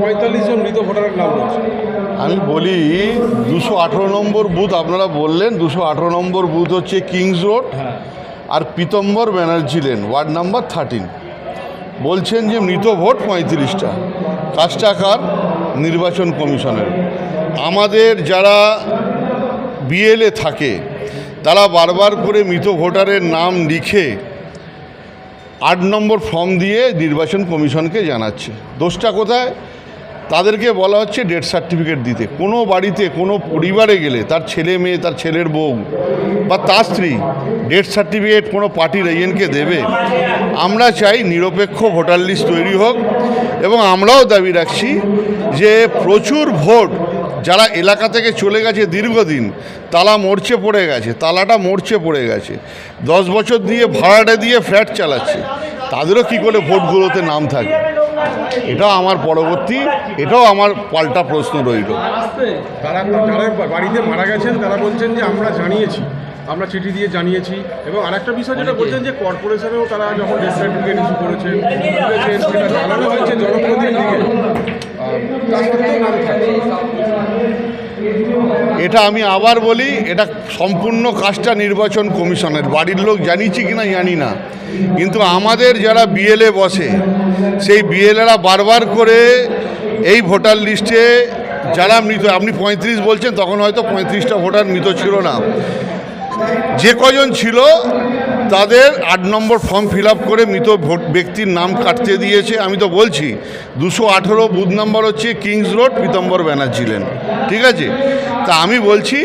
পঁয়তাল্লিশ জন মৃত ভোটারের নাম রয়েছে আমি বলি দুশো আঠেরো নম্বর বুথ আপনারা বললেন দুশো আঠেরো নম্বর বুথ হচ্ছে কিংস রোড আর Pitambar Banerjee lane ward number thirteen. বলছেন যে মৃত ভোট পঁয়ত্রিশটা কাজটা কার নির্বাচন কমিশনের। আমাদের যারা বিএলএ থাকে তারা বারবার করে মৃত ভোটারের নাম লিখে আট নম্বর ফর্ম দিয়ে নির্বাচন কমিশনকে জানাচ্ছে। দোষটা কোথায়? তাদেরকে বলা হচ্ছে ডেথ সার্টিফিকেট দিতে। কোনো বাড়িতে, কোনো পরিবারে গেলে তার ছেলে মেয়ে, তার ছেলের বউ বা তার স্ত্রী ডেথ সার্টিফিকেট কোনো পার্টির এজেন্টকে দেবে। আমরা চাই নিরপেক্ষ ভোটার লিস্ট তৈরি হোক এবং আমরাও দাবি রাখছি যে প্রচুর ভোট যারা এলাকা থেকে চলে গেছে দীর্ঘদিন, তালা মরচে পড়ে গেছে, তালাটা মরচে পড়ে গেছে। দশ বছর দিয়ে ভাড়াটা দিয়ে ফ্ল্যাট চালাচ্ছে। তাদেরও কি করে ভোটগুলোতে নাম থাকে? এটাও আমার পরবর্তী, এটাও আমার পাল্টা প্রশ্ন রইল। তারা যারা বাড়িতে মারা গেছেন, তারা বলছেন যে আমরা জানিয়েছি, আমরা চিঠি দিয়ে জানিয়েছি। এবং আরেকটা বিষয় যেটা বলছেন যে কর্পোরেশনেও তারা যখন ডেথ করেছেন সেটা জানানো হয়েছে এটা আমি আবার বলি, এটা সম্পূর্ণ কাজটা নির্বাচন কমিশনের। বাড়ির লোক জানিয়েছি কিনা জানি না। কিন্তু আমাদের যারা বিএলএ বসে, সেই বিএলএরা বারবার করে এই ভোটার লিস্টে যারা মৃত, আপনি পঁয়ত্রিশ বলছেন, তখন হয়তো পঁয়ত্রিশটা ভোটার মৃত ছিল না। যে কজন ছিল তাদের আট নম্বর ফর্ম ফিল করে মৃত ভোট ব্যক্তির নাম কাটতে দিয়েছে। আমি তো বলছি, দুশো আঠেরো বুথ নম্বর হচ্ছে Kings Road, Pitambar Banerjee lane. ঠিক আছে? তা আমি বলছি